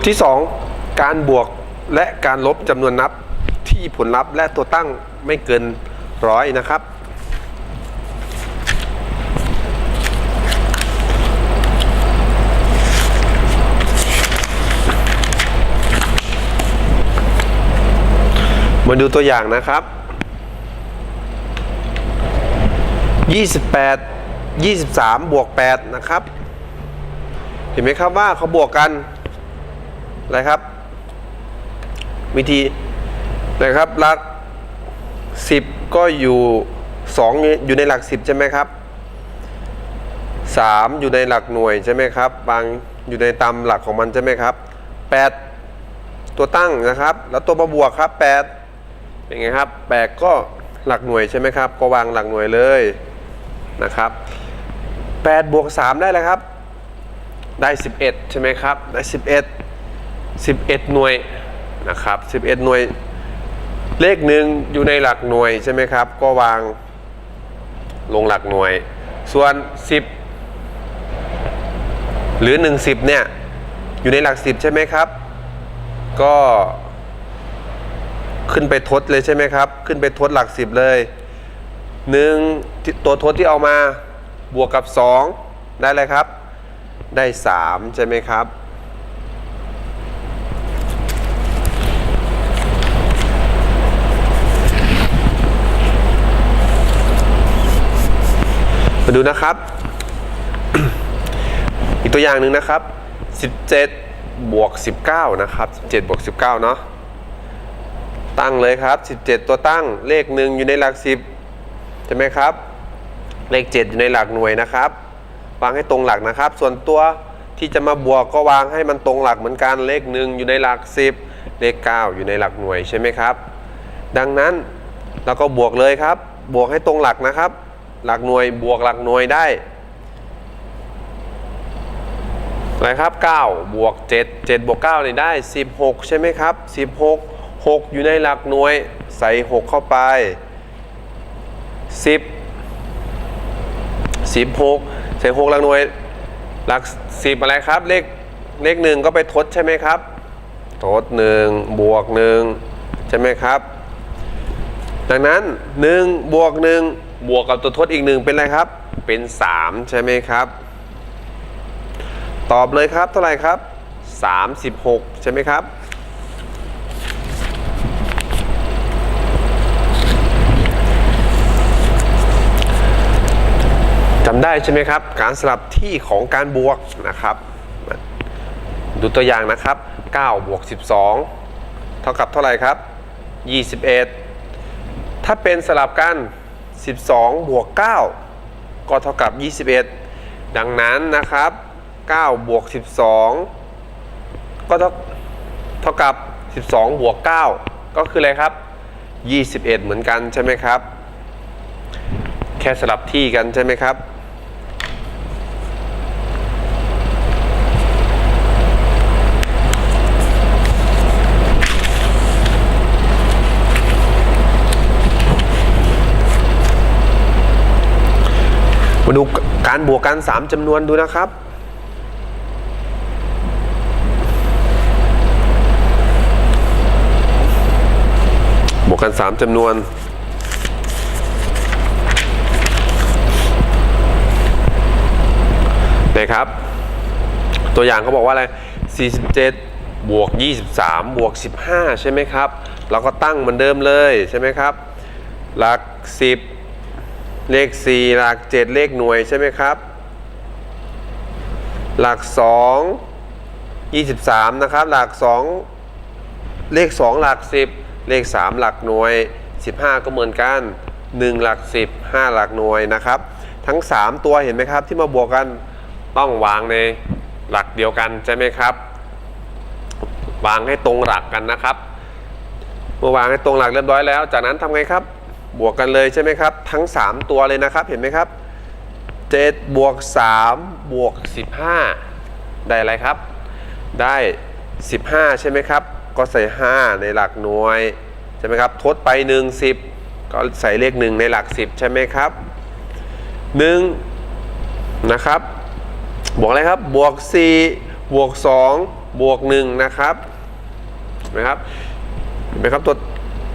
บทที่ 2 การบวกและการลบจำนวนนับที่ผลลัพธ์และตัวตั้งไม่เกินร้อยนะครับ มาดูตัวอย่างนะครับ 28 23 บวก 8 นะครับ เห็นไหมครับว่าเขาบวกกัน อะครับ วิธีนะครับหลัก 10 ก็อยู่ 2 อยู่ในหลัก 10 ใช่ไหมครับ 3 อยู่ในหลักหน่วยใช่ไหมครับบางอยู่ในตามหลักของมันใช่ไหมครับ 8 ตัวตั้งนะครับ แล้วตัวมาบวกครับ 8 เป็นไงครับ 8 ก็หลักหน่วยใช่ไหมครับ ก็วางหลักหน่วยเลยนะครับ8บวก3ได้เลยครับ ได้ 11 ใช่ไหมครับ ได้ 11 11 หน่วยนะครับ 11 หน่วย เลขหนึ่งอยู่ในหลักหน่วยใช่ไหมครับ ก็วางลงหลักหน่วย ส่วน 10 หรือ 1 10 เนี่ย อยู่ในหลัก 10 ใช่ไหมครับ ก็ขึ้นไปทดเลยใช่ไหมครับ ขึ้นไปทดหลัก 10 เลยหนึ่งตัวทดที่เอามาบวกกับ 2 ได้เลยครับ ได้ 3 ใช่ไหมครับ มาดูนะครับ อีกตัวอย่างหนึ่งนะครับ 17 บวก 19 นะครับ 17 บวก 19 เนาะตั้งเลยครับ 17 ตัวตั้งเลขหนึ่งอยู่ในหลัก 10 ใช่ไหมครับ เลข 7 อยู่ในหลักหน่วยนะครับ วางให้ตรงหลักนะครับ ส่วนตัวที่จะมาบวกก็วางให้มันตรงหลักเหมือนกันเลขหนึ่งอยู่ในหลัก 10 เลข 9 อยู่ในหลักหน่วยใช่ไหมครับ ดังนั้นเราก็บวกเลยครับ บวกให้ตรงหลักนะครับ หลักหน่วยบวกหลักหน่วยได้อะไรครับ9บวก7 7บวก9นี่ได้ 16 ใช่ไหมครับ 16 6 อยู่ในหลักหน่วยใส่ 6 เข้าไป 10 16 ใส่ 6 หลักหน่วย หลัก 10 อะไรครับ เลขเลขหนึ่งก็ไปทดใช่ไหมครับ ทด 1 บวก 1 ใช่ไหมครับ ดังนั้น 1 บวก 1 บวกกับตัวทดอีก1เป็นอะไรครับ เป็น 3 ใช่ไหมครับ ตอบเลยครับเท่าไหร่ครับ 36 ใช่ไหมครับ จำได้ใช่ไหมครับ การสลับที่ของการบวกนะครับ ดูตัวอย่างนะครับ 9 บวก 12 เท่ากับเท่าไหร่ครับ 21 ถ้าเป็นสลับกัน 12 บวก 9 ก็เท่ากับ 21 ดังนั้นนะครับ 9 บวก 12 ก็เท่าเท่ากับ 12 บวก 9 ก็คืออะไรครับ 21 เหมือนกันใช่ไหมครับ แค่สลับที่กันใช่ไหมครับ มาดูการบวกกัน3จำนวนดูนะครับบวกกัน 3จำนวน นะครับ ตัวอย่างเขาบอกว่าอะไร 47 บวก 23 บวก 15 ใช่ไหมครับ เราก็ตั้งเหมือนเดิมเลยใช่ไหมครับ หลัก 10 เลข 4 หลัก 7 เลขหน่วยใช่ไหมครับ หลัก 2 23 นะครับ หลัก 2 เลข 2 หลัก 10 เลข 3 หลักหน่วย 15 ก็เหมือนกัน 1 หลัก 10 5 หลักหน่วยนะครับ ทั้ง 3 ตัวเห็นไหมครับ ที่มาบวกกันต้องวางในหลักเดียวกันใช่ไหมครับ วางให้ตรงหลักกันนะครับ เมื่อวางให้ตรงหลักเรียบร้อยแล้ว จากนั้นทำไงครับ บวกกันเลยใช่ไหมครับ ทั้ง 3 ตัวเลยนะครับ เห็นไหมครับ7บวก3บวก15 ได้อะไรครับ ได้ 15 ใช่ไหมครับ ก็ใส่ 5 ในหลักหน่วย ใช่ไหมครับ ทดไป 1 10 ก็ใส่เลข 1 ในหลัก 10 ใช่ไหมครับ1นะครับ บวกอะไรครับ บวก 4 บวก 2 บวกหนึ่งนะครับเห็นไหมครับเห็นไหมครับตัว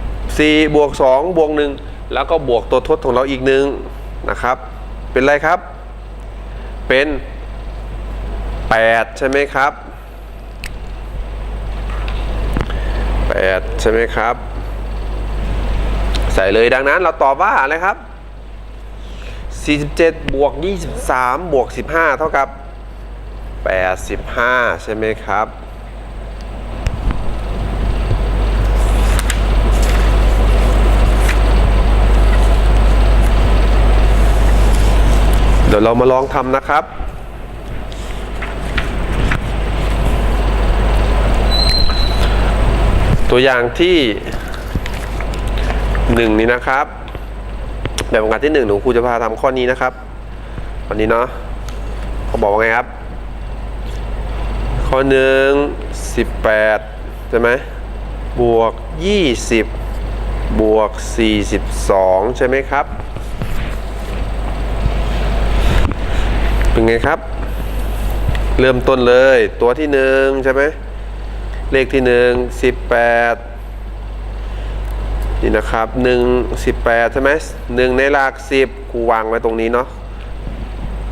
4บวก2บวก1 แล้วก็บวกตัวทดของเราอีกหนึ่งนะครับ เป็นไรครับ เป็น 8 ใช่ไหมครับ 8 ใช่ไหมครับ ใส่เลยดังนั้นเราตอบว่าอะไรครับ 47 บวก 23 บวก 15 เท่ากับ 85 ใช่ไหมครับ เดี๋ยวเรามาลองทำนะครับ ตัวอย่างที่หนึ่งนี้นะครับ แบบประการที่หนึ่งหนูครูจะพาทำข้อนี้นะครับ วันนี้เนาะเขาบอกว่าไงครับ ข้อหนึ่งสิบแปดใช่ไหมบวกยี่สิบบวกสี่สิบสองใช่ไหมครับ เป็นไงครับ เริ่มต้นเลยตัวที่หนึ่งใช่ไหมเลขที่หนึ่งสิบแปดนี่นะครับหนึ่งสิบแปดใช่ไหมหนึ่งในหลักสิบครูวางไว้ตรงนี้เนาะ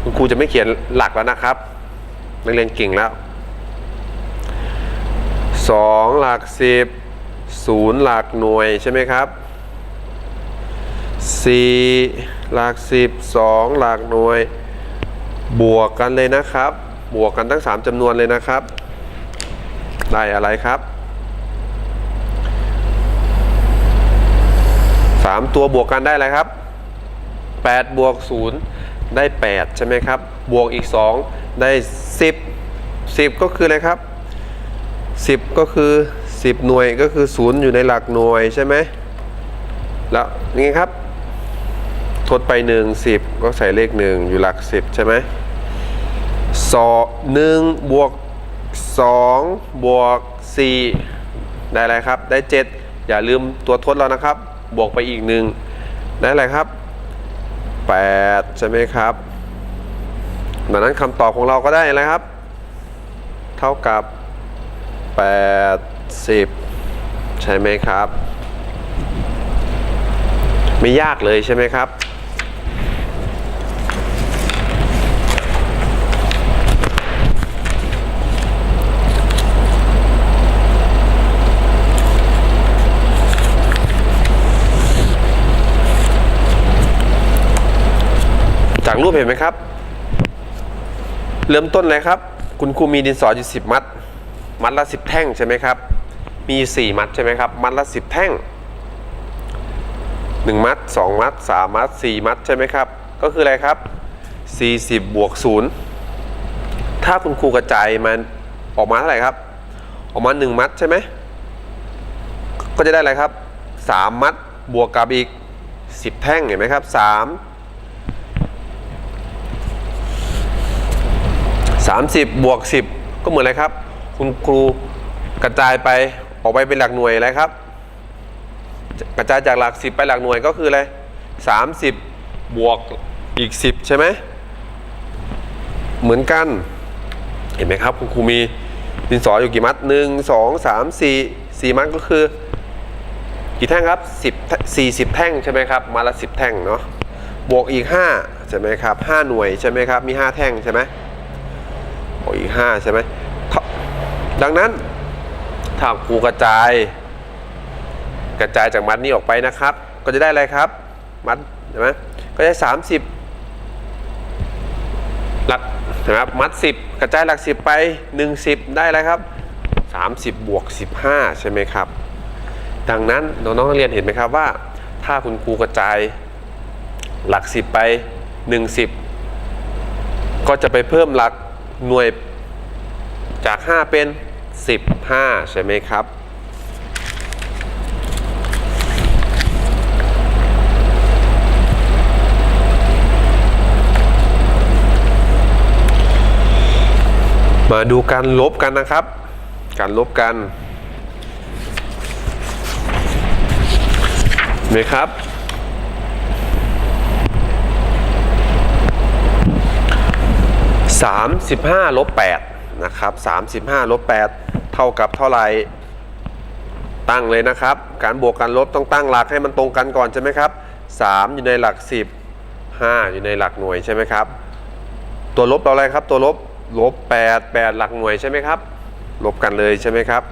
คุณครูจะไม่เขียนหลักแล้วนะครับนักเรียนเก่งแล้วสองหลักสิบศูนย์หลักหน่วยใช่ไหมครับสี่หลักสิบสองหลักหน่วย บวกกันเลยนะครับ บวกกันทั้ง 3จำนวนเลยนะครับ ได้อะไรครับ 3 ตัวบวกกันได้อะไรครับ8บวก0ได้ 8 ใช่ไหมครับ บวกอีก 2 ได้ 10 10 ก็คืออะไรครับ 10 ก็คือ 10 หน่วยก็คือ 0 อยู่ในหลักหน่วยใช่ไหมแล้วนี่ครับ ดไป1 10ก็ใส่เลข1อยู่หลัก10ใช่ไหมสองหนึ่งบวก2บวก4ได้อะไรครับ ได้7อย่าลืมตัวทดเรานะครับ บวกไปอีก1ได้อะไรครับ8ใช่ไหมครับดังนั้นคำตอบของเราก็ได้อะไรครับ เท่ากับ80ใช่ไหมครับ ไม่ยากเลยใช่ไหมครับ รูปเห็นไหมครับ เริ่มต้นเลยครับ คุณครูมีดินสออยู่10 มัด มัดละ 10 แท่งใช่ไหมครับ มี 4 มัดใช่ไหมครับ มัดละ 10 แท่ง 1 มัด 2 มัด 3 มัด 4 มัดใช่ไหมครับ ก็คืออะไรครับ 40 บวก 0 ถ้าคุณครูกระจายมันออกมาเท่าไหร่ครับ ออกมา 1 มัดใช่ไหม ก็จะได้อะไรครับ 3 มัดบวกกับอีก 10 แท่งเห็นไหมครับ 3 30 บวก 10 ก็เหมือนอะไรครับ คุณครูกระจายไปออกไปเป็นหลักหน่วยอะไรครับ กระจายจากหลัก 10 ไปหลักหน่วยก็คืออะไร 30 บวกอีก 10 ใช่ไหมเหมือนกัน เห็นไหมครับ คุณครูมีดินสออยู่กี่มัด 1 2 3 4 4 มัดก็คือ กี่แท่งครับ10 40 แท่งใช่ไหมครับมาละ 10 แท่งเนาะบวกอีก 5 ใช่ไหมครับ 5 หน่วยใช่ไหมครับ มี 5 แท่งใช่ไหม บวกอีกห้าใช่ไหมดังนั้นถ้าครูกระจาย กระจายจากมัดนี้ออกไปนะครับ ก็จะได้อะไรครับ มัดใช่ไหมก็ได้สามสิบหลักนะครับมัดสิบกระจายหลักสิบไปหนึ่งสิบได้อะไรครับสามสิบบวกสิบห้าใช่ไหมครับ ดังนั้นน้องๆนักเรียนเห็นไหมครับว่า ถ้าคุณครูกระจายหลักสิบไปหนึ่งสิบก็จะไปเพิ่มหลัก หน่วยจาก 5 เป็น 15 ใช่ไหมครับ มาดูการลบกันนะครับ การลบกันเห็นไหมครับ 35ลบ8นะครับ35ลบ8เท่ากับเท่าไหร่ตั้งเลยนะครับ การบวกการลบต้องตั้งหลักให้มันตรงกันก่อนใช่ไหมครับ 3 อยู่ในหลัก 10 5 อยู่ในหลักหน่วยใช่ไหมครับ ตัวลบเราอะไรครับ ตัวลบลบ8 8 หลักหน่วยใช่ไหมครับ ลบกันเลยใช่ไหมครับ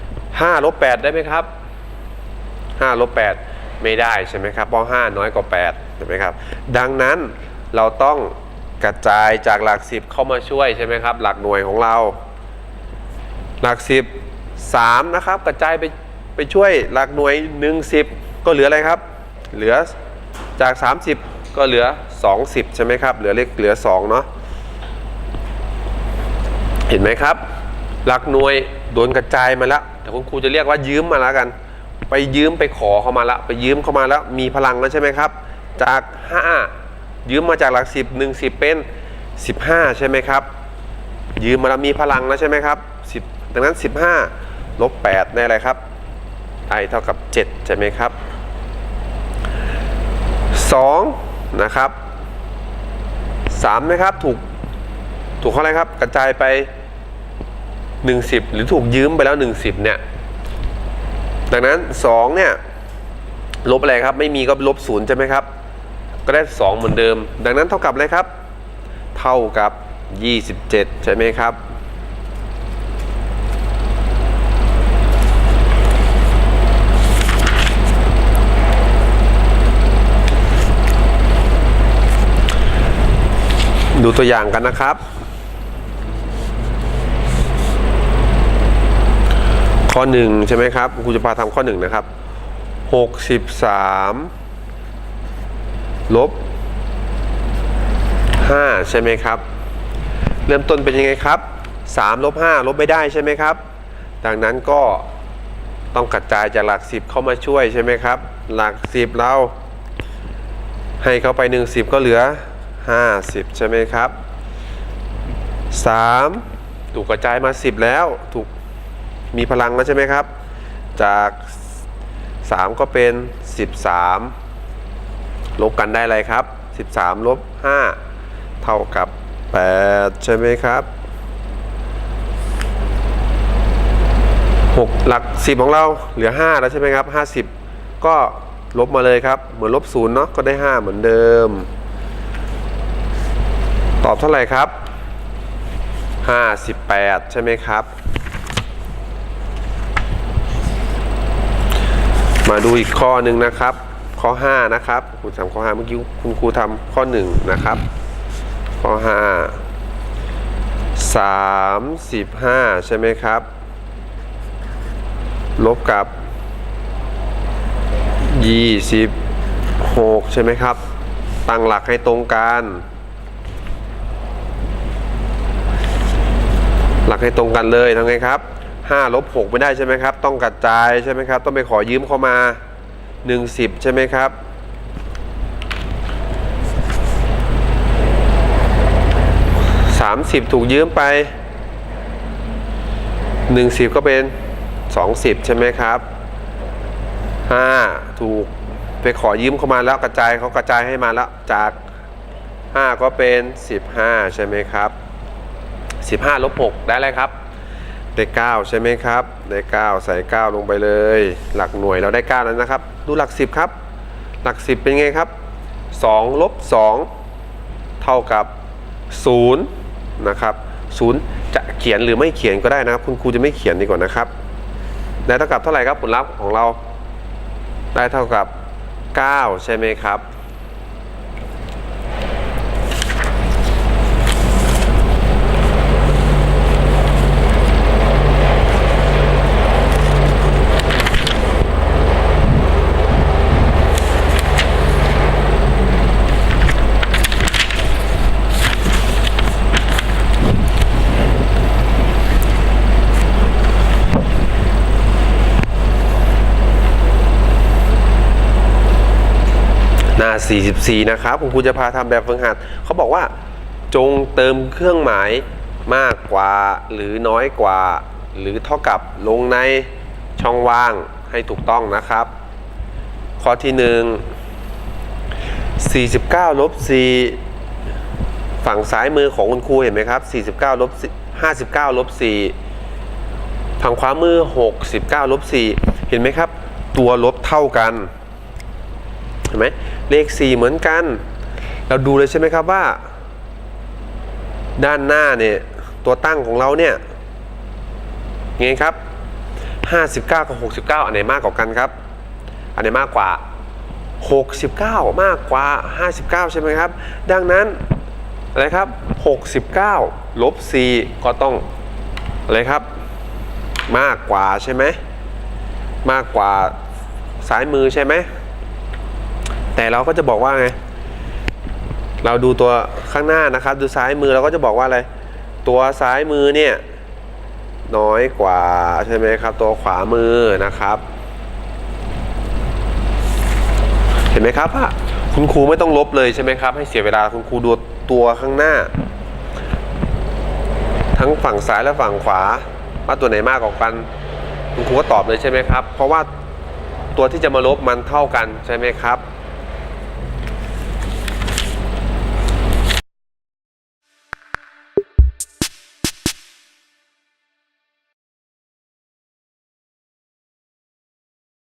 5ลบ8ได้ไหมครับ5ลบ8ไม่ได้ใช่ไหมครับเพราะ5น้อยกว่า8ใช่ไหมครับ ดังนั้นเราต้อง กระจายจากหลัก10เข้ามาช่วยใช่ไหมครับ หลักหน่วยของเรา หลัก10 3นะครับ กระจายไปไปช่วยหลักหน่วย1 10ก็เหลืออะไรครับ เหลือจาก 30 ก็เหลือ 20 ใช่ไหมครับ เหลือเลขเหลือ2เนาะเห็นไหมครับ หลักหน่วยโดนกระจายมาแล้วแต่คุณครูจะเรียกว่ายืมมาแล้วกัน ไปยืมไปขอเข้ามาแล้วไปยืมเข้ามาแล้วมีพลังแล้วใช่ไหมครับ จาก 5 ยืมมาจากหลัก10 1 10เป็น15ใช่ไหมครับ ยืมมาแล้วมีพลังแล้วใช่ไหมครับ10ดังนั้น15ลบ8ได้อะไรครับ i เท่ากับ7ใช่ไหมครับ2นะครับ3นะครับถูกถูกข้อะไรครับกระจายไป10หรือถูกยืมไปแล้ว10เนี่ยดังนั้น2เนี่ยลบอะไรครับไม่มีก็ลบ0ใช่ไหมครับ ก็ได้ 2 เหมือนเดิม ดังนั้นเท่ากับอะไรครับ เท่ากับ 27 ใช่ไหมครับ ดูตัวอย่างกันนะครับ ข้อหนึ่งใช่ไหมครับครูจะพาทำข้อหนึ่งนะครับหกสิบสาม ลบห้าใช่ไหมครับ เริ่มต้นเป็นยังไงครับสามลบห้าลบไม่ได้ใช่ไหมครับ ดังนั้นก็ต้องกระจายจากหลักสิบเข้ามาช่วยใช่ไหมครับ หลักสิบเราให้เข้าไป 1 10 ก็เหลือ 50 ใช่ไหมครับ 3 ถูกกระจายมา 10 แล้วถูกมีพลังแล้วใช่ไหมครับ จาก 3 ก็เป็น 13 ลบกันได้อะไรครับ 13ลบ5เท่ากับ 8 ใช่ไหมครับ 6 หลัก 10 ของเราเหลือ 5 แล้วใช่ไหมครับ 50 ก็ลบมาเลยครับ เหมือนลบศูนย์เนาะก็ได้ 5 เหมือนเดิม ตอบเท่าไหร่ครับ 58 ใช่ไหมครับ มาดูอีกข้อหนึ่งนะครับ ข้อ 5 นะครับคุณทำข้อ 5 เมื่อกี้คุณครูทำข้อ 1 นะครับ ข้อ 5 35 ใช่ไหมครับ ลบกับ 26 ใช่ไหมครับ ตั้งหลักให้ตรงกัน หลักให้ตรงกันเลยทำไงครับ5ลบ6ไม่ได้ใช่ไหมครับ ต้องกระจายใช่ไหมครับ ต้องไปขอยืมเข้ามา 10 ใช่ไหมครับ 30 ถูกยืมไป1 10 ก็เป็น 20 ใช่ไหมครับ 5 ถูกไปขอยืมเข้ามาแล้วกระจายเขากระจายให้มาแล้วจาก 5 ก็เป็น 15 ใช่ไหมครับ 15ลบ6ได้อะไรครับ ได้ 9 ใช่ไหมครับ ได้ 9 ใส่ 9 ลงไปเลย หลักหน่วยเราได้ 9 แล้วนะครับ ดูหลัก 10 ครับ หลัก 10 เป็นไงครับ2ลบ2เท่ากับ0นะครับ0จะเขียนหรือไม่เขียนก็ได้นะครับ คุณครูจะไม่เขียนดีกว่านะครับ ได้เท่ากับเท่าไหร่ครับผลลัพธ์ของเรา ได้เท่ากับ 9 ใช่ไหมครับ 44 นะครับ คุณครูจะพาทำแบบฝึกหัดเขาบอกว่า จงเติมเครื่องหมายมากกว่าหรือน้อยกว่า หรือเท่ากับลงในช่องว่างให้ถูกต้องนะครับ ข้อที่ 1 49ลบ4ฝั่งซ้ายมือของคุณครูเห็นไหมครับ 49ลบ59ลบ4ฝั่งขวามือ 69ลบ4เห็นไหมครับ ตัวลบเท่ากัน เห็นไหมเลข 4 เหมือนกัน เราดูเลยใช่ไหมครับว่า ด้านหน้าเนี่ยตัวตั้งของเราเนี่ยไงครับ 59 กับ 69 อันไหนมากกว่ากันครับ อันไหนมากกว่า 69 มากกว่า 59 ใช่ไหมครับ ดังนั้นอะไรครับ 69 ลบ 4 ก็ต้องอะไรครับ มากกว่าใช่ไหม มากกว่าซ้ายมือใช่ไหม แต่เราก็จะบอกว่าไง เราดูตัวข้างหน้านะครับ ดูซ้ายมือเราก็จะบอกว่าอะไร ตัวซ้ายมือเนี่ยน้อยกว่าใช่ไหมครับ ตัวขวามือนะครับ เห็นไหมครับว่าคุณครูไม่ต้องลบเลยใช่ไหมครับ ให้เสียเวลาคุณครูดูตัวข้างหน้า ทั้งฝั่งซ้ายและฝั่งขวา ว่าตัวไหนมากกว่ากัน คุณครูก็ตอบเลยใช่ไหมครับ เพราะว่าตัวที่จะมาลบมันเท่ากันใช่ไหมครับ